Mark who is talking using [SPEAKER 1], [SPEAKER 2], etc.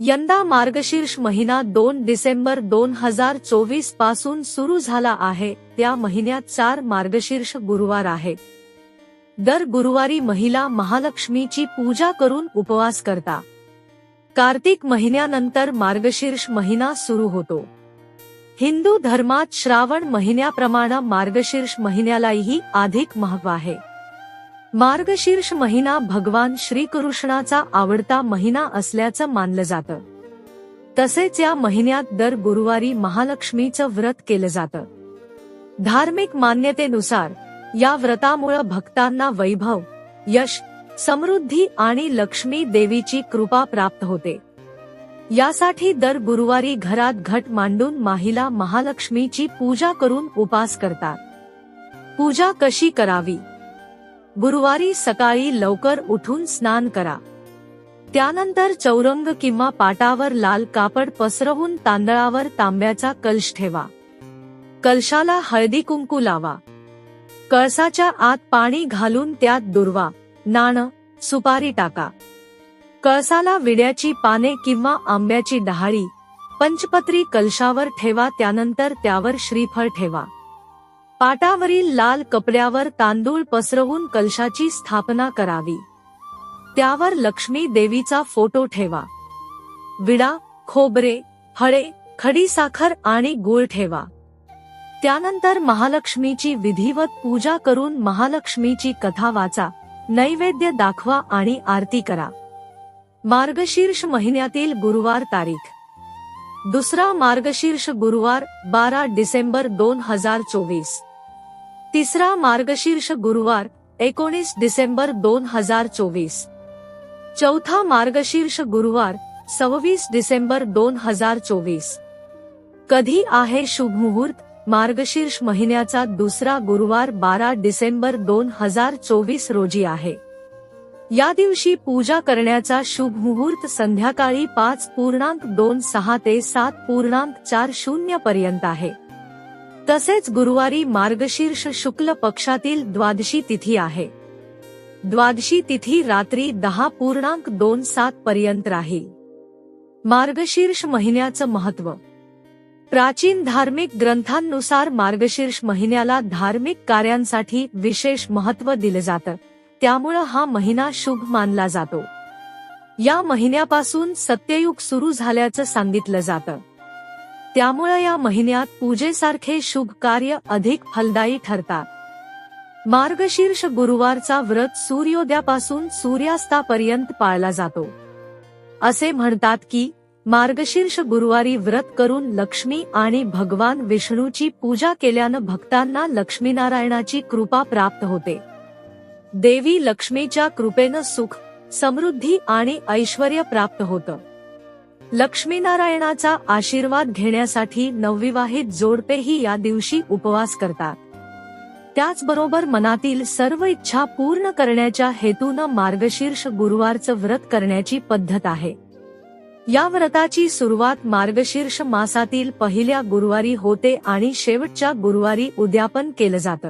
[SPEAKER 1] यंदा मार्गशीर्ष महिना दोन डिसेंबर दोन हजार चोवीसपासून सुरू झाला आहे. त्या महिन्यात चार मार्गशीर्ष गुरुवार आहे. दर गुरुवारी महिला महालक्ष्मीची पूजा करून उपवास करता. कार्तिक महिन्यानंतर मार्गशीर्ष महिना सुरू होतो. हिंदू धर्मात श्रावण महिन्याप्रमाणे मार्गशीर्ष महिन्यालाही अधिक महत्त्व आहे. मार्गशीर्ष महिना भगवान श्रीकृष्णाचा आवडता महिना असल्याचं मानलं जातं. तसेच या महिन्यात दर गुरुवारी महालक्ष्मीचं व्रत केलं जातं. धार्मिक मान्यतेनुसार या व्रतामुळं भक्तांना वैभव यश समृद्धी आणि लक्ष्मी देवीची कृपा प्राप्त होते. यासाठी दर गुरुवारी घरात घट मांडून महिला महालक्ष्मीची पूजा करून उपास करतात. पूजा कशी करावी? गुरुवारी सकाळी लवकर उठून स्नान करा. त्यानंतर चौरंग किंवा पाटावर लाल कापड पसरवून तांदळावर तांब्याचा कलश ठेवा. कलशाला हळदी कुंकू लावा. कळसाच्या आत पाणी घालून त्यात दुर्वा नाणं सुपारी टाका. कळसाला विड्याची पाने किंवा आंब्याची डहाळी पंचपत्री कलशावर ठेवा त्यानंतर त्यावर श्रीफळ ठेवा. पाटावरील लाल कपड्यावर तांदूळ पसरवून कलशाची स्थापना करावी. त्यावर लक्ष्मी देवीचा फोटो ठेवा. विडा खोबरे हळे खडीसाखर आणि गुळ ठेवा. त्यानंतर महालक्ष्मीची विधिवत पूजा करून महालक्ष्मीची कथा वाचा नैवेद्य दाखवा आणि आरती करा. मार्गशीर्ष महिन्यातील गुरुवार तारीख. दुसरा मार्गशीर्ष गुरुवार बारा डिसेंबर दोन हजार चोवीस. तिसरा मार्गशीर्ष गुरुवार एकोणीस डिसेंबर दोन हजार चोवीस. चौथा मार्गशीर्ष गुरुवार सव्वीस डिसेंबर दोन हजार चोवीस. कधी आहे शुभमुहूर्त मार्गशीर्ष महिन्याचा दुसरा गुरुवार बारा डिसेंबर दोन हजार चोवीस रोजी आहे. या दिवशी पूजा करण्याचा शुभ मुहूर्त संध्याकाळी पाच पूर्णांक दोन सहा ते सात पूर्णांक चार शून्य पर्यंत आहे. तसेच गुरुवारी मार्गशीर्ष शुक्ल पक्षातील द्वादशी तिथी आहे. द्वादशी तिथी रात्री दहा पूर्णांक दोन सात पर्यंत राहील. मार्गशीर्ष महिन्याचं महत्त्व. प्राचीन धार्मिक ग्रंथांनुसार मार्गशीर्ष महिन्याला धार्मिक कार्यांसाठी विशेष महत्त्व दिलं जातं. त्यामुळं हा महिना शुभ मानला जातो. या महिन्यापासून सत्ययुग सुरू झाल्याचं सांगितलं जातं. त्यामुळे या महिन्यात पूजेसारखे शुभ कार्य अधिक फलदायी ठरतात. मार्गशीर्ष गुरुवारचा व्रत सूर्योदयापासून सूर्यास्तापर्यंत पाळला जातो. असे म्हणतात की मार्गशीर्ष गुरुवारी व्रत करून लक्ष्मी आणि भगवान विष्णूची पूजा केल्यानं भक्तांना लक्ष्मीनारायणाची कृपा प्राप्त होते. देवी लक्ष्मीच्या कृपेनं सुख समृद्धी आणि ऐश्वर प्राप्त होतं. लक्ष्मीनारायणाचा आशीर्वाद घेण्यासाठी नवविवाहित जोडपेही या दिवशी उपवास करतात. त्याचबरोबर मनातील सर्व इच्छा पूर्ण करण्याच्या हेतूनं मार्गशीर्ष गुरुवारचं व्रत करण्याची पद्धत आहे. या व्रताची सुरुवात मार्गशीर्ष मासातील पहिल्या गुरुवारी होते आणि शेवटच्या गुरुवारी उद्यापन केलं जातं.